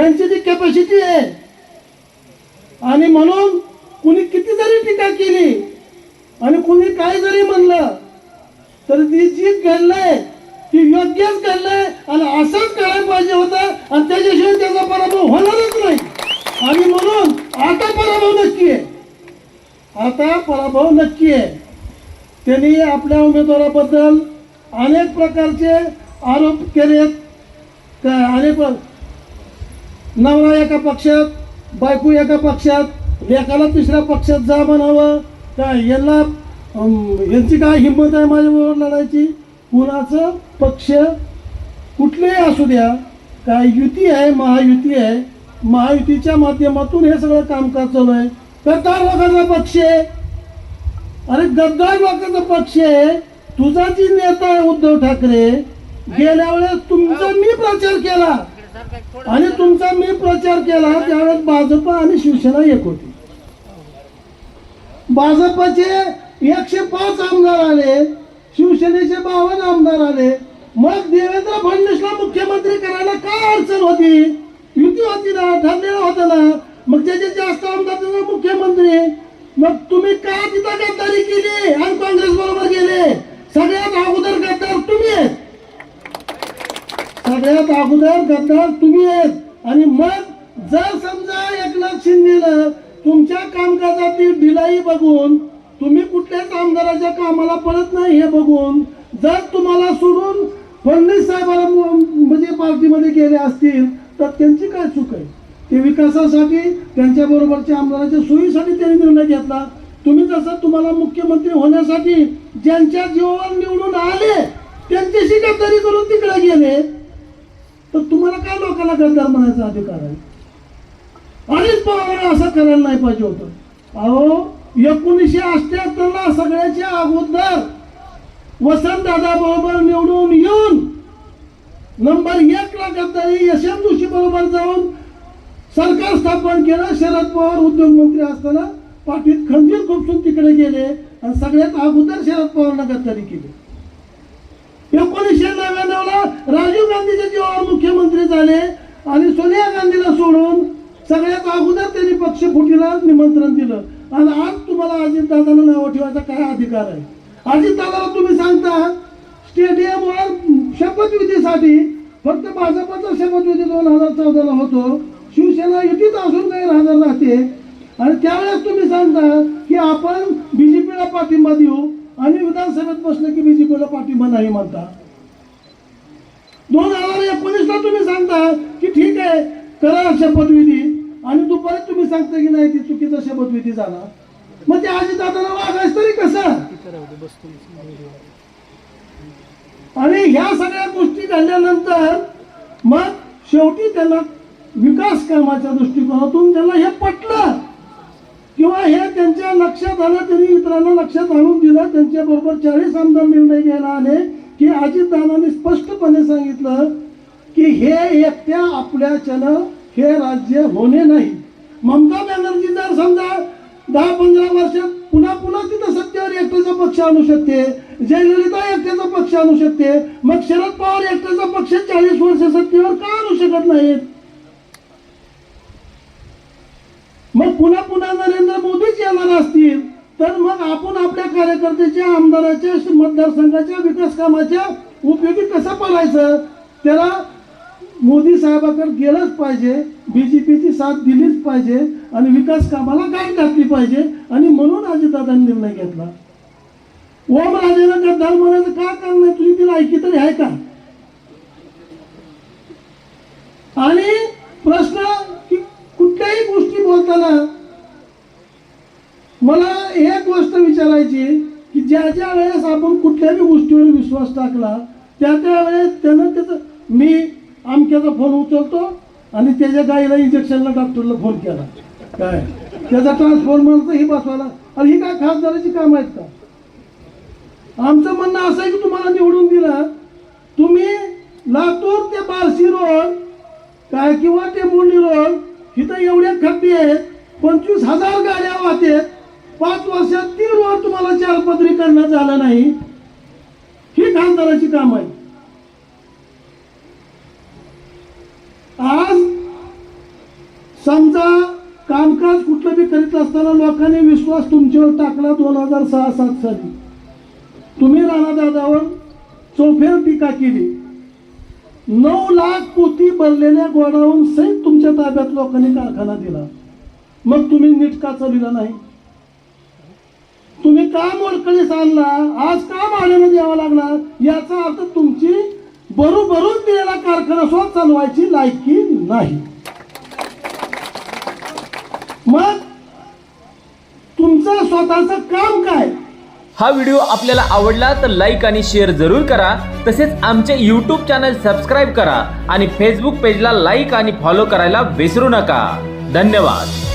त्यांची ती कॅपॅसिटी आहे. आणि म्हणून कुणी किती जरी टीका केली आणि कुणी काय जरी म्हणलं तर ती जी घडलंय ती योग्यच घडलंय आणि असंच करायला पाहिजे होतं आणि त्याच्याशिवाय त्याचा पराभव होणारच नाही. आणि म्हणून आता पराभव नक्की आहे. आता पराभव नक्की आहे. त्यांनी आपल्या उमेदवाराबद्दल अनेक प्रकारचे आरोप केलेत. काय अनेक प्र- नवरा एका पक्षात बायको एका पक्षात एकाला तिसऱ्या पक्षात जा म्हणावं. काय यांना यांची काय हिंमत आहे माझ्याबरोबर लढायची? कुणाचं पक्ष कुठलेही असू द्या काय युती आहे महायुती आहे महायुतीच्या माध्यमातून हे सगळं कामकाज चालू आहे. गद्दार लोकांचा पक्ष आहे. अरे गद्दार लोकांचा पक्ष आहे. तुझा जी नेता आहे उद्धव ठाकरे गेल्या वेळेस तुमचा मी प्रचार केला. आणि तुमचा मी प्रचार केला त्यावेळेस भाजप आणि शिवसेना एक होती. भाजपचे एकशे पाच आमदार आले शिवसेनेचे बावन्न आमदार आले. मग देवेंद्र फडणवीसला मुख्यमंत्री करायला काय अडचण होती? युती होती ना ठरलेलं होतं ना मग ज्याचे जास्त आमदार त्यांना मुख्यमंत्री मग तुम्ही का तिथं गद्दारी केली आणि काँग्रेस बरोबर गेले सगळ्यात अगोदर गद्दार तुम्ही आहेत सगळ्यात अगोदर गद्दार तुम्ही आहेत. आणि मग जर समजा एकनाथ शिंदेनं तुमच्या कामकाजातील ढिलाई बघून तुम्ही कुठल्याच आमदाराच्या कामाला पडत नाही हे बघून जर तुम्हाला सोडून फडणवीस साहेबाला म्हणजे पार्टीमध्ये गेले असतील तर त्यांची काय चूक आहे? ते विकासासाठी त्यांच्या बरोबरच्या आमदाराच्या सोयीसाठी त्यांनी निर्णय घेतला. तुम्ही जसं तुम्हाला मुख्यमंत्री होण्यासाठी ज्यांच्या जीवावर निवडून आले त्यांच्याशी गद्दारी करून तिकडे गेले तर तुम्हाला काय लोकांना गद्दार म्हणायचा अधिकार आहे? अनिल पवारांना असं करायला नाही पाहिजे होतं. अहो एकोणीसशे अठ्याहत्तरला सगळ्याच्या अगोदर वसंत दादा बरोबर निवडून येऊन नंबर एक ला गद्दारी एम जोशी बरोबर जाऊन सरकार स्थापन केलं. शरद पवार उद्योगमंत्री असताना पाठीत खंजीर खुपसून तिकडे गेले आणि सगळ्यात अगोदर शरद पवारांना गद्दारी केली. एकोणीसशे नव्याण्णवला राजीव गांधीच्या जीवावर मुख्यमंत्री झाले आणि सोनिया गांधीला सोडून सगळ्यात अगोदर त्यांनी पक्ष फुटीला निमंत्रण दिलं. आणि आज तुम्हाला अजितदादाला नाव ठेवायचा काय अधिकार आहे? अजितदादाला तुम्ही सांगता स्टेडियमवर शपथविधीसाठी फक्त भाजपचा शपथविधी दोन हजार चौदाला होतो. शिवसेना युतीत असून राहणार राहते आणि त्यावेळेस तुम्ही सांगता की आपण बीजेपीला पाठिंबा देऊ. आणि विधानसभेत बसलं की बीजेपीला पाठिंबा नाही म्हणता. दोन हजार एकोणीसला तुम्ही सांगता की ठीक आहे करा शपथविधी आणि दुपारी तुम्ही सांगता की नाही ती चुकीचा शपथविधी झाला. मग ते आजी दादाला वागायचं तरी कसं? आणि ह्या सगळ्या गोष्टी घडल्यानंतर मग शेवटी त्यांना विकास कामाच्या दृष्टिकोनातून त्यांना हे पटलं. किंवा हे त्यांच्या लक्षात आलं त्यांनी इतरांना लक्षात आणून दिलं. त्यांच्या बरोबर चाळीस आमदार निर्णय घ्यायला आले की अजितदादांनी स्पष्टपणे सांगितलं की हे एकट्या आपल्याच्यानं हे राज्य होणे नाही. ममता बॅनर्जी जर समजा दहा पंधरा वर्षात पुन्हा पुन्हा तिथं सत्तेवर एकट्याचा पक्ष आणू शकते जयललिता एकट्याचा पक्ष आणू शकते मग शरद पवार एकट्याचा पक्ष चाळीस वर्ष सत्तेवर का आणू शकत नाहीत? मग पुन्हा पुन्हा नरेंद्र मोदीच येणार असतील तर मग आपण आपल्या कार्यकर्त्याच्या आमदाराच्या मतदारसंघाच्या विकास कामाच्या उपयोगी कसं पडायचं त्याला मोदी साहेबाकडे गेलंच पाहिजे बीजेपीची साथ दिलीच पाहिजे आणि विकास कामाला गाठ घातली पाहिजे आणि म्हणून अजितदादांनी निर्णय घेतला. ओम राजेनं गद्दार म्हणायचं का कारण नाही तुझी तिला ऐकी तरी आहे का आणि प्रश्न की कुठल्याही गोष्टी बोलताना मला एक करायची की ज्या ज्या वेळेस आपण कुठल्याही गोष्टीवर विश्वास टाकला त्या त्या वेळेस त्यानं त्याचं मी आमक्याचा फोन उचलतो आणि त्याच्या गाईला इंजेक्शनला डॉक्टरला फोन केला. काय? त्याचा ट्रान्सफॉर्मरचं ही बसवायला. आणि ही काय खासदाराची काम आहेत का? आमचं म्हणणं असं आहे की तुम्हाला निवडून दिलं तुम्ही लातूर ते बार्शी रोड काय किंवा ते मुंडी रोड इथं एवढे खड्डे आहेत पंचवीस हजार गाड्या वाहतेत पाच वर्षात तीन रोड तुम्हाला चार पदरी करण्यात आलं नाही. ही खासदाराची काम आहे आज समजा कामकाज कुठलं बी करीत असताना लोकांनी विश्वास तुमच्यावर टाकला दोन हजार सहा सात साली. तुम्ही राणादादावर चौफेर टीका केली. नऊ लाख पोती भरलेल्या गोडाहून सहित तुमच्या ताब्यात लोकांनी कारखाना दिला. मग तुम्ही नीट का नाही? तुम्ही का मोडकळीस आणला आज का भाड्याने यावं लागला याचा अर्थ तुमची बरोबरून दिलेला कारखाना स्वतः चालवायची लायकी नाही. मग तुमचं स्वतःचं काम काय? हा व्हिडिओ आपल्याला आवडला तर लाईक आणि शेअर जरूर करा. तसेच आमचे यूट्यूब चॅनल सबस्क्राईब करा आणि फेसबुक पेजला लाईक आणि फॉलो करायला विसरू नका. धन्यवाद.